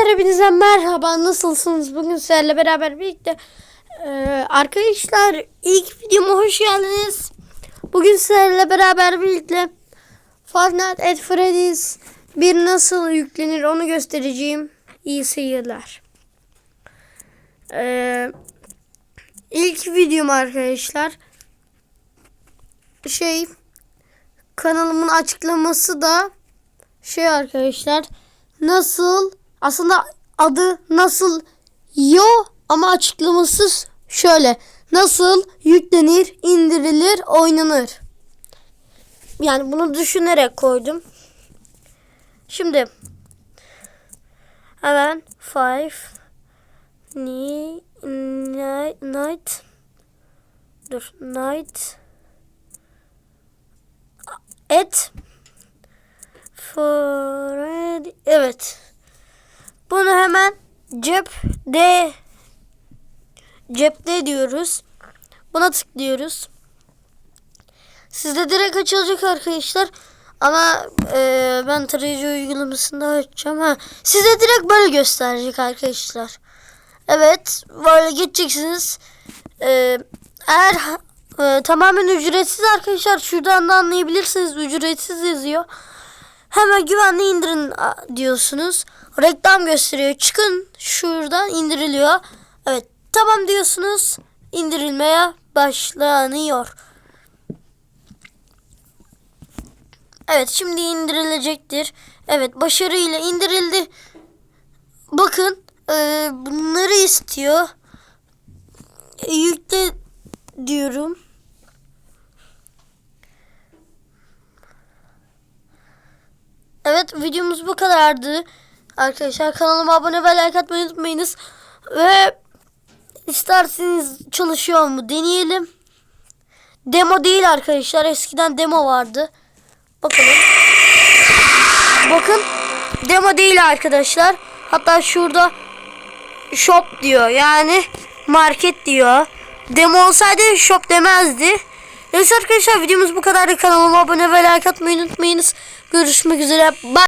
Arkadaşlar hepinize merhaba nasılsınız? Bugün sizlerle beraber birlikte Ee, arkadaşlar ilk videoma hoş geldiniz. Bugün sizlerle beraber birlikte Nights at Freddy's bir nasıl yüklenir onu göstereceğim. İyi seyirler. Ee, ilk videom arkadaşlar. Şey kanalımın açıklaması da şey arkadaşlar nasıl aslında adı nasıl yo ama açıklaması şöyle nasıl yüklenir indirilir oynanır yani bunu düşünerek koydum şimdi hemen five ni, night, night dur night et Freddy. Evet. Bunu hemen cepte cepte diyoruz. Buna tıklıyoruz. Sizde direkt açılacak arkadaşlar. Ama e, ben tarayıcı uygulamasında açacağım. Ha, size direkt böyle gösterecek arkadaşlar. Evet. Böyle geçeceksiniz. E, eğer e, tamamen ücretsiz arkadaşlar. Şuradan da anlayabilirsiniz. Ücretsiz yazıyor. Hemen güvenli indirin diyorsunuz. Reklam gösteriyor. Çıkın şuradan indiriliyor. Evet tamam diyorsunuz. İndirilmeye başlanıyor. Evet şimdi indirilecektir. Evet başarıyla indirildi. Bakın e, bunları istiyor. E, yükle diyorum. Videomuz bu kadardı. Arkadaşlar kanalıma abone ve like atmayı unutmayınız. Ve isterseniz çalışıyor mu deneyelim. Demo değil arkadaşlar. Eskiden demo vardı. Bakalım. Bakın. Demo değil arkadaşlar. Hatta şurada shop diyor. Yani market diyor. Demo olsaydı shop demezdi. Neyse arkadaşlar videomuz bu kadardı. Kanalıma abone ve like atmayı unutmayınız. Görüşmek üzere. Bye.